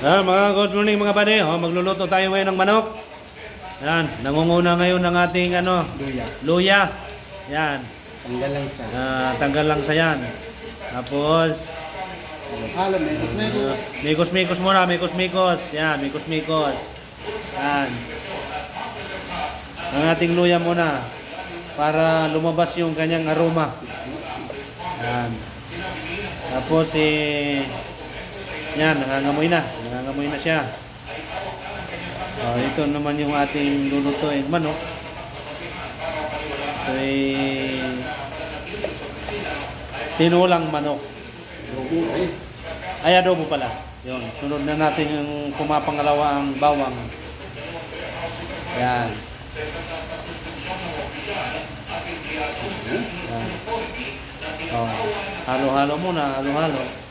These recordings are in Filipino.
Ah, mga good morning mga buddy. Oh, magluluto tayo ngayon ng manok. Yan, nangunguna ngayon ng ating ano, Luya. luya. Yan, Tanggal lang siya. ah, tanggal lang sa yan. Tapos, Halo, medyo medyo. uh, mikos-mikos muna, mikos-mikos. Yan, mikos-mikos. Yan. Ang ating luya muna para lumabas yung kanyang aroma. Yan. Tapos eh yan, nangangamoy na. Nangangamoy na siya. Oh, ito naman yung ating lulutuin manok. Ito ay tinulang manok. Eh. Ay, adobo pala. Yun. Sunod na natin yung pumapangalawa ang bawang. Yan. Yan. Oh. Halo-halo muna, halo-halo.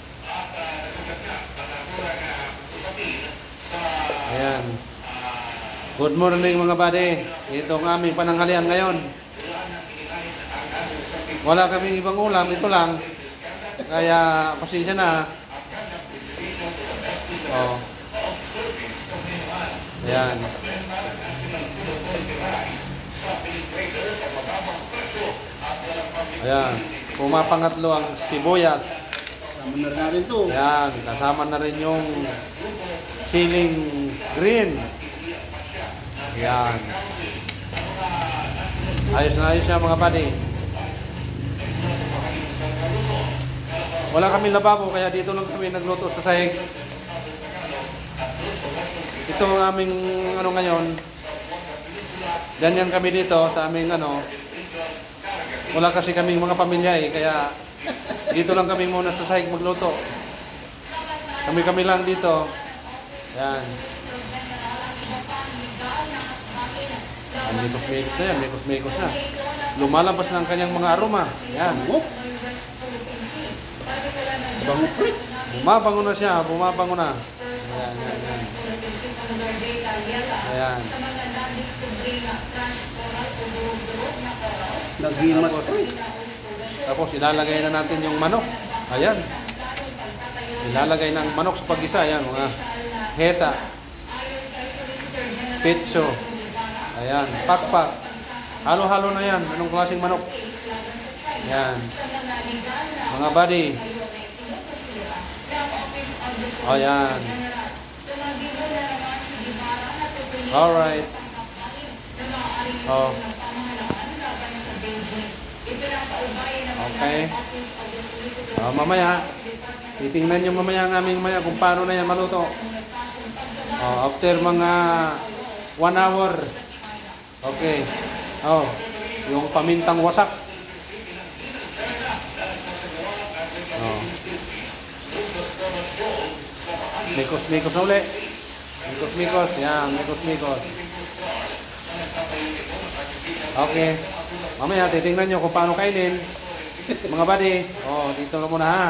Ayan. Good morning mga buddy. Ito ang aming pananghalian ngayon. Wala kaming ibang ulam, ito lang. Kaya pasensya na. Oh. Ayan. Ayan. Pumapangatlo ang sibuyas. Sama na rin natin to. Ayan. Kasama na rin yung siling green. Ayan. Ayos na ayos siya mga buddy. Wala kami lababo kaya dito lang kami nagluto sa sahig. Ito ang aming ano ngayon. Ganyan kami dito sa aming ano. Wala kasi kaming mga pamilya eh kaya dito lang kami muna sa sahig magluto. Kami kami lang dito. Yan. Ang mikos-mikos na yan, mikos-mikos na. Lumalabas na ang kanyang mga aroma. Yan. Bango pre. Bumabango na siya, bumabango na. Ayan, ayan, ayan. Ayan. Naghimas pre. Tapos ilalagay na natin yung manok. Ayan. Ilalagay ng manok sa pag-isa. Ayan, mga heta. Pitso. Ayan, pakpak. Halo-halo na yan. Anong klaseng manok? Ayan. Mga buddy. Ayan. Alright. Oh. Okay. Oh, mamaya, titingnan nyo mamaya ang aming maya kung paano na yan maluto. Oh, after mga one hour. Okay. Oh, yung pamintang wasak. Oh. Mikos-mikos na uli. Mikos-mikos. Yan, mikos-mikos. Okay. Mamaya, titingnan nyo kung paano kainin. Mga buddy. Oh, dito na muna ha.